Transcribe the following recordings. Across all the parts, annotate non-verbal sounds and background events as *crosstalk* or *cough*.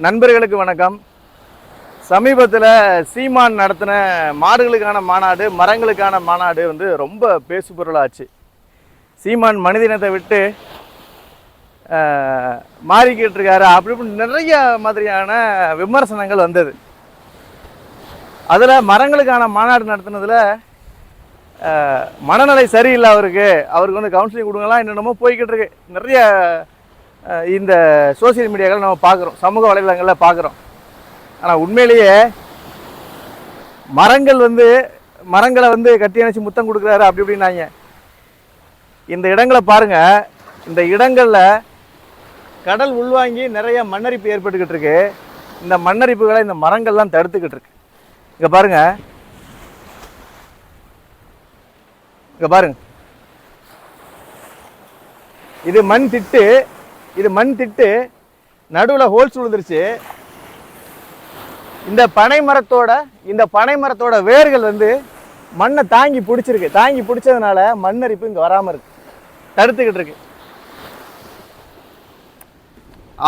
நண்பர்களுக்கு வணக்கம். சமீபத்தில் சீமான் நடத்தின மாடுகளுக்கான மாநாடு மரங்களுக்கான மாநாடு வந்து ரொம்ப பேசு பொருளாச்சு சீமான் மனிதனத்தை விட்டு மாறிக்கிட்டு இருக்காரு அப்படி இப்படி நிறைய மாதிரியான விமர்சனங்கள் வந்தது. அதில் மரங்களுக்கான மாநாடு நடத்தினதில் மனநிலை சரியில்லை அவருக்கு. அவருக்கு வந்து கவுன்சிலிங் கொடுங்கலாம் என்னென்னமோ போய்கிட்டு இருக்கு. நிறைய இந்த சோஷியல் மீடியாக்கள் நம்ம பார்க்குறோம். சமூக வலைதளங்களில் பார்க்குறோம். ஆனால் உண்மையிலேயே மரங்கள் வந்து மரங்களை வந்து கட்டி அணைச்சி முத்தம் கொடுக்குறாரு அப்படி இப்படின்னாங்க. இந்த இடங்களை பாருங்கள் இந்த இடங்களில் கடல் உள்வாங்கி நிறைய மண்ணரிப்பு ஏற்பட்டுக்கிட்டு இருக்கு. இந்த மண்ணரிப்புகளை இந்த மரங்கள்லாம் தடுத்துக்கிட்டு இருக்கு. இங்கே பாருங்க. இங்கே பாருங்க. இது மண் திட்டு. இது மண் திட்டு நடுவில் ஹோல்ஸ் விழுந்துருச்சு இந்த பனை மரத்தோட இந்த பனை மரத்தோட வேர்கள் வந்து மண்ணை தாங்கி பிடிச்சிருக்கு. தாங்கி பிடிச்சதுனால மண்ணரிப்பு இங்கே வராமல் இருக்கு. தடுத்துக்கிட்டு இருக்கு.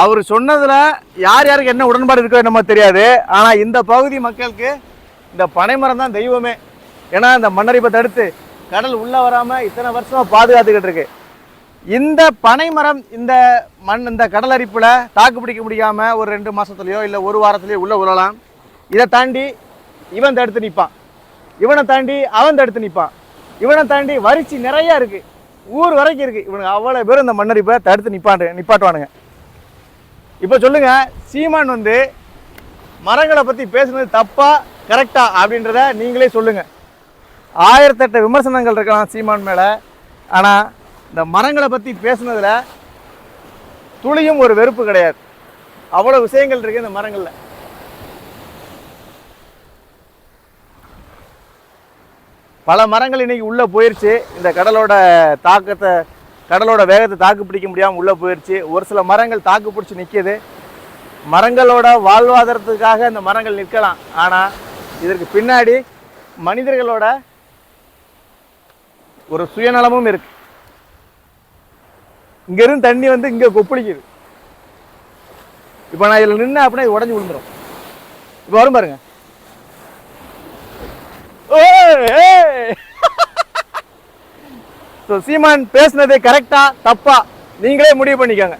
அவர் சொன்னதில் யார் யாருக்கு என்ன உடன்பாடு இருக்கோ என்னமோ தெரியாது. ஆனால் இந்த பகுதி மக்களுக்கு இந்த பனைமரம் தான் தெய்வமே. ஏன்னா இந்த மண்ணரிப்பை தடுத்து கடல் உள்ளே வராமல் இத்தனை வருஷமாக பாதுகாத்துக்கிட்டு இருக்கு. இந்த பனைமரம் இந்த மண் இந்த கடலரிப்பில் தாக்கு பிடிக்க முடியாமல் ஒரு ரெண்டு மாதத்துலையோ இல்லை ஒரு வாரத்துலையோ உள்ளே உழலாம். இதை தாண்டி இவன் தடுத்து நிற்பான் இவனை தாண்டி அவன் தடுத்து நிற்பான் இவனை தாண்டி வரிச்சு நிறையா இருக்குது ஊர் வரைக்கும் இருக்குது இவனுக்கு அவ்வளோ பேர் இந்த மண்ணரிப்பை தடுத்து நிற்பாண்டு நிப்பாட்டுவானுங்க. இப்போ சொல்லுங்கள் சீமான் வந்து மரங்களை பற்றி பேசுனது தப்பா கரெக்டா அப்படின்றத நீங்களே சொல்லுங்கள் ஆயிரத்தெட்டு விமர்சனங்கள் இருக்கலாம் சீமான் மேலே. ஆனால் இந்த மரங்களை பற்றி பேசுனதுல துளியும் ஒரு வெறுப்பு கிடையாது. அவ்வளோ விஷயங்கள் இருக்கு இந்த மரங்களில். பல மரங்கள் இன்னைக்கு உள்ளே போயிடுச்சு இந்த கடலோட தாக்கத்தை கடலோட வேகத்தை தாக்கு பிடிக்க முடியாமல் உள்ளே போயிருச்சு. ஒரு சில மரங்கள் தாக்கு பிடிச்சி நிற்கிது மரங்களோட வாழ்வாதாரத்துக்காக இந்த மரங்கள் நிற்கலாம். ஆனால் இதற்கு பின்னாடி மனிதர்களோட ஒரு சுயநலமும் இருக்கு. இங்கிருந்து தண்ணி வந்து இங்கே கொப்பளிக்குது. இப்போ நான் இதில் நின்று அப்படின்னா இது உடஞ்சி விழுந்துரும். இப்போ வரும் பாருங்க. ஸோ *laughs* சீமான் பேசுனது கரெக்டா தப்பா? நீங்களே முடிவு பண்ணிக்கோங்க.